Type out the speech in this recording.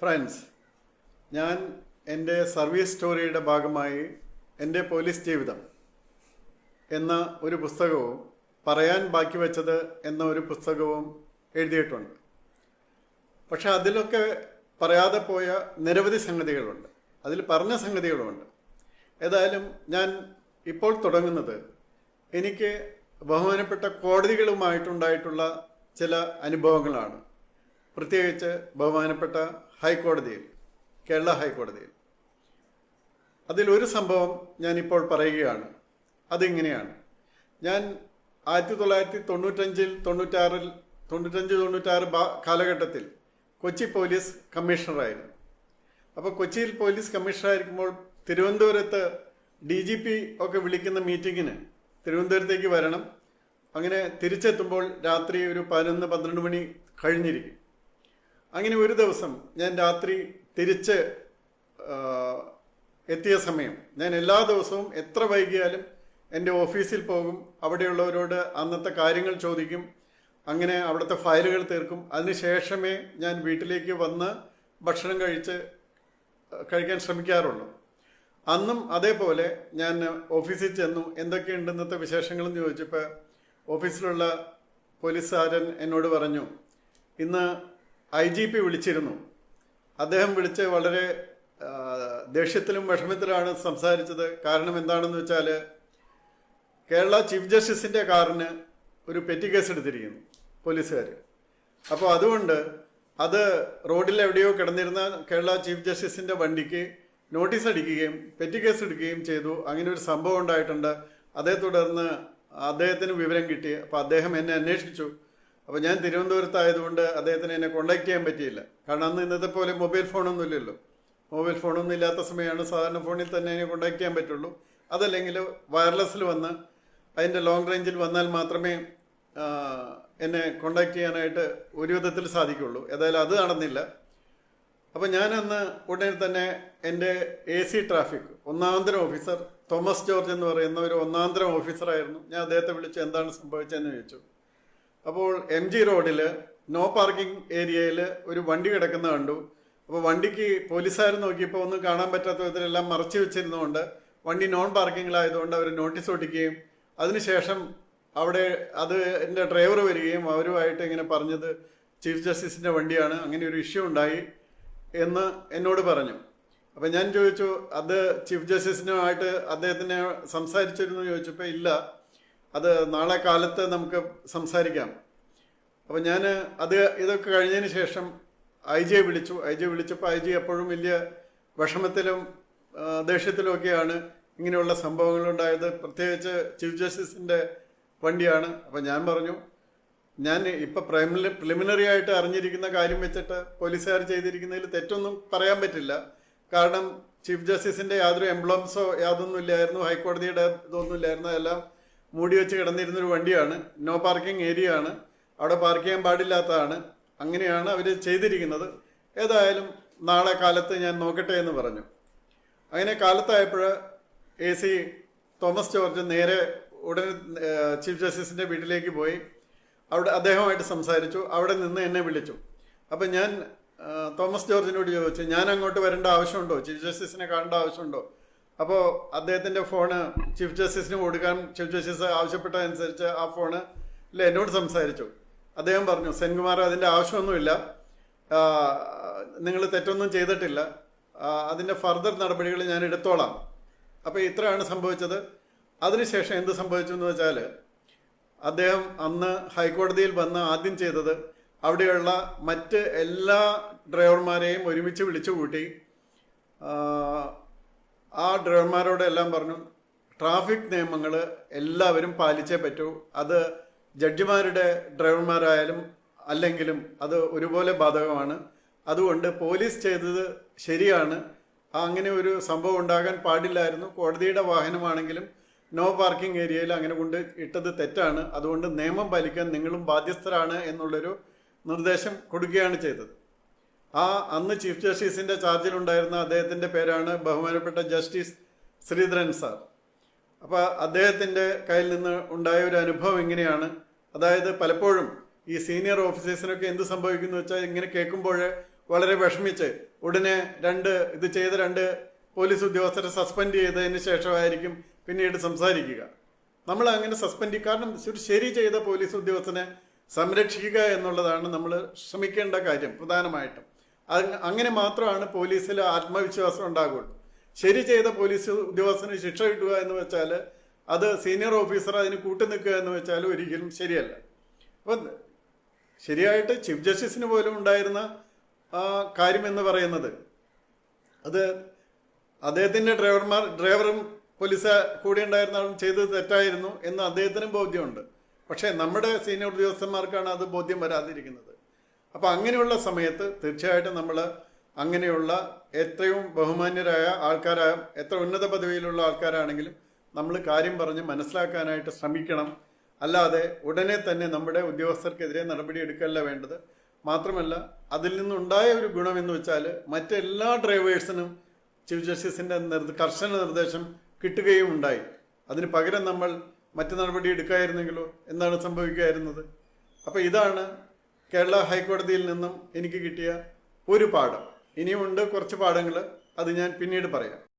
Friends ഞാൻ എന്റെ service സ്റ്റോറിയുടെ ഭാഗമായി എന്റെ പോലീസ് ജീവിതം എന്ന ഒരു പുസ്തകവും പറയാൻ ബാക്കി വെച്ചത് എന്ന ഒരു പുസ്തകവും എഴുതിയിട്ടുണ്ട്. പക്ഷെ അതിലൊക്കെ പറയാതെ പോയ നിരവധി സംഗതികളുണ്ട്. അതിൽ പറഞ്ഞ സംഗതികളുമുണ്ട് ഏതായാലും ഞാൻ ഇപ്പോൾ തുടങ്ങുന്നത് എനിക്ക് ബഹുമാനപ്പെട്ട കോടതികളുമായിട്ടുണ്ടായിട്ടുള്ള ചില അനുഭവങ്ങളാണ്. പ്രത്യേകിച്ച് ബഹുമാനപ്പെട്ട ഹൈക്കോടതിയിൽ കേരള ഹൈക്കോടതിയിൽ. അതിലൊരു സംഭവം ഞാനിപ്പോൾ പറയുകയാണ്. അതിങ്ങനെയാണ്. ഞാൻ ആയിരത്തി തൊള്ളായിരത്തി തൊണ്ണൂറ്റഞ്ചിൽ തൊണ്ണൂറ്റാറിൽ തൊണ്ണൂറ്റഞ്ച് തൊണ്ണൂറ്റാറ് കാലഘട്ടത്തിൽ കൊച്ചി പോലീസ് കമ്മീഷണറായിരുന്നു. അപ്പോൾ കൊച്ചിയിൽ പോലീസ് കമ്മീഷണറായിരിക്കുമ്പോൾ തിരുവനന്തപുരത്ത് ഡി ജി പി ഒക്കെ വിളിക്കുന്ന മീറ്റിങ്ങിന് തിരുവനന്തപുരത്തേക്ക് വരണം. അങ്ങനെ തിരിച്ചെത്തുമ്പോൾ രാത്രി ഒരു പതിനൊന്ന് പന്ത്രണ്ട് മണി കഴിഞ്ഞിരിക്കും. അങ്ങനെ ഒരു ദിവസം ഞാൻ രാത്രി തിരിച്ച് എത്തിയ സമയം ഞാൻ എല്ലാ ദിവസവും എത്ര വൈകിയാലും എന്റെ ഓഫീസിൽ പോകും അവിടെയുള്ളവരോട് അന്നത്തെ കാര്യങ്ങൾ ചോദിക്കും അങ്ങനെ അവിടുത്തെ ഫയലുകൾ തീർക്കും. അതിനുശേഷമേ ഞാൻ വീട്ടിലേക്ക് വന്ന് ഭക്ഷണം കഴിച്ച് കഴിക്കാൻ ശ്രമിക്കാറുള്ളൂ. അന്നും അതേപോലെ ഞാൻ ഓഫീസിൽ ചെന്നു. എന്തൊക്കെയുണ്ട് ഇന്നത്തെ വിശേഷങ്ങളെന്ന് ചോദിച്ചപ്പോൾ ഓഫീസിലുള്ള പോലീസുകാരൻ എന്നോട് പറഞ്ഞു ഇന്ന് ഐ ജി പി വിളിച്ചിരുന്നു. അദ്ദേഹം വിളിച്ച് വളരെ ദേഷ്യത്തിലും വിഷമത്തിലാണ് സംസാരിച്ചത്. കാരണം എന്താണെന്ന് വെച്ചാൽ കേരള ചീഫ് ജസ്റ്റിസിന്റെ കാറിന് ഒരു പെറ്റി കേസ് എടുത്തിരിക്കുന്നു പോലീസുകാർ അപ്പോൾ അതുകൊണ്ട് അത് റോഡിൽ എവിടെയോ കിടന്നിരുന്ന കേരള ചീഫ് ജസ്റ്റിസിന്റെ വണ്ടിക്ക് നോട്ടീസ് അടിക്കുകയും പെറ്റി കേസ് എടുക്കുകയും ചെയ്തു. അങ്ങനെ ഒരു സംഭവം ഉണ്ടായിട്ടുണ്ട്. അതേ തുടർന്ന് അദ്ദേഹത്തിന് വിവരം കിട്ടി. അപ്പോൾ അദ്ദേഹം എന്നെ അന്വേഷിച്ചു. അപ്പോൾ ഞാൻ തിരുവനന്തപുരത്തായതുകൊണ്ട് അദ്ദേഹത്തിന് എന്നെ കോണ്ടാക്ട് ചെയ്യാൻ പറ്റിയില്ല. കാരണം അന്ന് ഇന്നത്തെ പോലെ മൊബൈൽ ഫോണൊന്നും ഇല്ലല്ലോ. മൊബൈൽ ഫോണൊന്നും ഇല്ലാത്ത സമയമാണ് സാധാരണ ഫോണിൽ തന്നെ എന്നെ കോണ്ടാക്ട് ചെയ്യാൻ പറ്റുള്ളൂ. അതല്ലെങ്കിൽ വയർലെസ്സിൽ വന്ന് അതിന്റെ ലോങ് റേഞ്ചിൽ വന്നാൽ മാത്രമേ എന്നെ കോണ്ടാക്ട് ചെയ്യാനായിട്ട് ഒരു വിധത്തിൽ സാധിക്കുള്ളൂ. ഏതായാലും അത് നടന്നില്ല. അപ്പോൾ ഞാനന്ന് ഉടനെ തന്നെ എന്റെ എ സി ട്രാഫിക് ഒന്നാന്തരം ഓഫീസർ തോമസ് ജോർജ് എന്ന് പറയുന്ന ഒരു ഒന്നാന്തരം ഓഫീസറായിരുന്നു ഞാൻ അദ്ദേഹത്തെ വിളിച്ച് എന്താണ് സംഭവിച്ചതെന്ന് ചോദിച്ചു. അപ്പോൾ എം ജി റോഡിൽ നോ പാർക്കിംഗ് ഏരിയയിൽ ഒരു വണ്ടി കിടക്കുന്ന കണ്ടു. അപ്പോൾ വണ്ടിക്ക് പോലീസുകാർ നോക്കിയപ്പോൾ ഒന്നും കാണാൻ പറ്റാത്ത വിധത്തിലെല്ലാം മറച്ചു വെച്ചിരുന്നതുകൊണ്ട് വണ്ടി നോൺ പാർക്കിങ്ങിലായതുകൊണ്ട് അവർ നോട്ടീസ് ഒട്ടിക്കുകയും അതിനുശേഷം അവിടെ അത് എന്റെ ഡ്രൈവർ വരികയും അവരുമായിട്ട് ഇങ്ങനെ പറഞ്ഞത് ചീഫ് ജസ്റ്റിസിന്റെ വണ്ടിയാണ് അങ്ങനെ ഒരു ഇഷ്യൂ ഉണ്ടായി എന്ന് എന്നോട് പറഞ്ഞു. അപ്പം ഞാൻ ചോദിച്ചു അത് ചീഫ് ജസ്റ്റിസിനുമായിട്ട് അദ്ദേഹത്തിനെ സംസാരിച്ചിരുന്നു? ചോദിച്ചപ്പോൾ ഇല്ല. അത് നാളെ കാലത്ത് നമുക്ക് സംസാരിക്കാം. അപ്പം ഞാൻ അത് ഇതൊക്കെ കഴിഞ്ഞതിന് ശേഷം ഐ ജിയെ വിളിച്ചു. ഐ ജി വിളിച്ചപ്പോൾ ഐ ജി എപ്പോഴും വലിയ വിഷമത്തിലും ദേഷ്യത്തിലുമൊക്കെയാണ് ഇങ്ങനെയുള്ള സംഭവങ്ങളുണ്ടായത്. പ്രത്യേകിച്ച് ചീഫ് ജസ്റ്റിസിന്റെ വണ്ടിയാണ്. അപ്പം ഞാൻ പറഞ്ഞു ഞാൻ ഇപ്പം പ്രൈമറി പ്രിലിമിനറി ആയിട്ട് അറിഞ്ഞിരിക്കുന്ന കാര്യം വെച്ചിട്ട് പോലീസുകാർ ചെയ്തിരിക്കുന്നതിൽ തെറ്റൊന്നും പറയാൻ പറ്റില്ല. കാരണം ചീഫ് ജസ്റ്റിസിന്റെ യാതൊരു എംബ്ലംസോ യാതൊന്നും ഇല്ലായിരുന്നു ഹൈക്കോടതിയുടെ ഇതൊന്നും ഇല്ലായിരുന്നു എല്ലാം മൂടി വെച്ച് കിടന്നിരുന്നൊരു വണ്ടിയാണ്. നോ പാർക്കിംഗ് ഏരിയ ആണ്. അവിടെ പാർക്ക് ചെയ്യാൻ പാടില്ലാത്തതാണ്. അങ്ങനെയാണ് അവർ ചെയ്തിരിക്കുന്നത്. ഏതായാലും നാളെ കാലത്ത് ഞാൻ നോക്കട്ടെ എന്ന് പറഞ്ഞു. അങ്ങനെ കാലത്തായപ്പോൾ എ സി തോമസ് ജോർജ് നേരെ ഉടനെ ചീഫ് ജസ്റ്റിസിന്റെ വീട്ടിലേക്ക് പോയി. അവിടെ അദ്ദേഹമായിട്ട് സംസാരിച്ചു. അവിടെ നിന്ന് എന്നെ വിളിച്ചു. അപ്പം ഞാൻ തോമസ് ജോർജിനോട് ചോദിച്ചു ഞാൻ അങ്ങോട്ട് വരേണ്ട ആവശ്യമുണ്ടോ? ചീഫ് ജസ്റ്റിസിനെ കാണേണ്ട ആവശ്യമുണ്ടോ? അപ്പോൾ അദ്ദേഹത്തിന്റെ ഫോണ് ചീഫ് ജസ്റ്റിസിന് കൊടുക്കാൻ ചീഫ് ജസ്റ്റിസ് ആവശ്യപ്പെട്ടതനുസരിച്ച് ആ ഫോണ് അല്ല എന്നോട് സംസാരിച്ചു. അദ്ദേഹം പറഞ്ഞു സെൻകുമാർ അതിന്റെ ആവശ്യമൊന്നുമില്ല. നിങ്ങൾ തെറ്റൊന്നും ചെയ്തിട്ടില്ല. അതിന്റെ ഫർദർ നടപടികൾ ഞാൻ എടുത്തോളാം. അപ്പോൾ ഇത്രയാണ് സംഭവിച്ചത്. അതിനുശേഷം എന്ത് സംഭവിച്ചു എന്ന് വെച്ചാൽ അദ്ദേഹം അന്ന് ഹൈക്കോടതിയിൽ വന്ന് ആദ്യം ചെയ്തത് അവിടെയുള്ള മറ്റ് എല്ലാ ഡ്രൈവർമാരെയും ഒരുമിച്ച് വിളിച്ചു കൂട്ടി ആ, ഡ്രൈവർമാരോട് എല്ലാം പറഞ്ഞു ട്രാഫിക് നിയമങ്ങൾ എല്ലാവരും പാലിച്ചേ പറ്റൂ. അത് ജഡ്ജിമാരുടെ ഡ്രൈവർമാരായാലും അല്ലെങ്കിലും അത് ഒരുപോലെ ബാധകമാണ്. അതുകൊണ്ട് പോലീസ് ചെയ്തത് ശരിയാണ്. അങ്ങനെ ഒരു സംഭവം ഉണ്ടാകാൻ പാടില്ലായിരുന്നു. കോടതിയുടെ വാഹനമാണെങ്കിലും നോ പാർക്കിംഗ് ഏരിയയിൽ അങ്ങനെ കൊണ്ട് ഇട്ടത് തെറ്റാണ്. അതുകൊണ്ട് നിയമം പാലിക്കാൻ നിങ്ങളും ബാധ്യസ്ഥരാണ് എന്നുള്ളൊരു നിർദ്ദേശം കൊടുക്കുകയാണ് ചെയ്തത്. ആ അന്ന് ചീഫ് ജസ്റ്റിസിന്റെ ചാർജിലുണ്ടായിരുന്ന അദ്ദേഹത്തിന്റെ പേരാണ് ബഹുമാനപ്പെട്ട ജസ്റ്റിസ് ശ്രീധരൻ സാർ. അപ്പോൾ അദ്ദേഹത്തിന്റെ കയ്യിൽ നിന്ന് ഉണ്ടായ ഒരു അനുഭവം എങ്ങനെയാണ്? അതായത് പലപ്പോഴും ഈ സീനിയർ ഓഫീസേഴ്സിനൊക്കെ എന്ത് സംഭവിക്കുന്നു വെച്ചാൽ ഇങ്ങനെ കേൾക്കുമ്പോൾ വളരെ വിഷമിച്ച് ഉടനെ രണ്ട് ഇത് ചെയ്ത രണ്ട് പോലീസ് ഉദ്യോഗസ്ഥരെ സസ്പെൻഡ് ചെയ്തതിന് ശേഷമായിരിക്കും പിന്നീട് സംസാരിക്കുക. നമ്മൾ അങ്ങനെ സസ്പെൻഡ് കാരണം ഒരു ശരി ചെയ്ത പോലീസ് ഉദ്യോഗസ്ഥനെ സംരക്ഷിക്കുക എന്നുള്ളതാണ് നമ്മൾ ശ്രമിക്കേണ്ട കാര്യം പ്രധാനമായിട്ടും. അങ്ങനെ മാത്രമാണ് പോലീസിൽ ആത്മവിശ്വാസം ഉണ്ടാകുള്ളൂ. ശരി ചെയ്ത പോലീസ് ഉദ്യോഗസ്ഥന് ശിക്ഷ കിട്ടുക എന്ന് വെച്ചാൽ അത് സീനിയർ ഓഫീസർ അതിന് കൂട്ടുനിൽക്കുക എന്ന് വെച്ചാൽ ഒരിക്കലും ശരിയല്ല. അപ്പം ശരിയായിട്ട് ചീഫ് ജസ്റ്റിസിന് പോലും ഉണ്ടായിരുന്ന കാര്യം എന്ന് പറയുന്നത് അത് അദ്ദേഹത്തിന്റെ ഡ്രൈവർമാർ ഡ്രൈവറും പോലീസ് കൂടെ ഉണ്ടായിരുന്നാലും ചെയ്തത് തെറ്റായിരുന്നു എന്ന് അദ്ദേഹത്തിനും ബോധ്യമുണ്ട്. പക്ഷേ നമ്മുടെ സീനിയർ ഉദ്യോഗസ്ഥന്മാർക്കാണ് അത് ബോധ്യം വരാതിരിക്കുന്നത്. അപ്പോൾ അങ്ങനെയുള്ള സമയത്ത് തീർച്ചയായിട്ടും നമ്മൾ അങ്ങനെയുള്ള എത്രയും ബഹുമാന്യരായ ആൾക്കാരായ എത്ര ഉന്നത പദവിയിലുള്ള ആൾക്കാരാണെങ്കിലും നമ്മൾ കാര്യം പറഞ്ഞ് മനസ്സിലാക്കാനായിട്ട് ശ്രമിക്കണം. അല്ലാതെ ഉടനെ തന്നെ നമ്മുടെ ഉദ്യോഗസ്ഥർക്കെതിരെ നടപടി എടുക്കല്ല വേണ്ടത്. മാത്രമല്ല അതിൽ നിന്നുണ്ടായ ഒരു ഗുണം എന്ന് വെച്ചാൽ മറ്റെല്ലാ ഡ്രൈവേഴ്സിനും ചീഫ് ജസ്റ്റിസിന്റെ നിർദ്ദ കർശന നിർദ്ദേശം കിട്ടുകയും ഉണ്ടായി. അതിന് പകരം നമ്മൾ മറ്റു നടപടി എടുക്കായിരുന്നെങ്കിലോ? എന്താണ് സംഭവിക്കായിരുന്നത്? അപ്പോൾ ഇതാണ് കേരള ഹൈക്കോടതിയിൽ നിന്നും എനിക്ക് കിട്ടിയ ഒരു പാഠം. ഇനിയുമുണ്ട് കുറച്ച് പാഠങ്ങൾ അത് ഞാൻ പിന്നീട് പറയാം.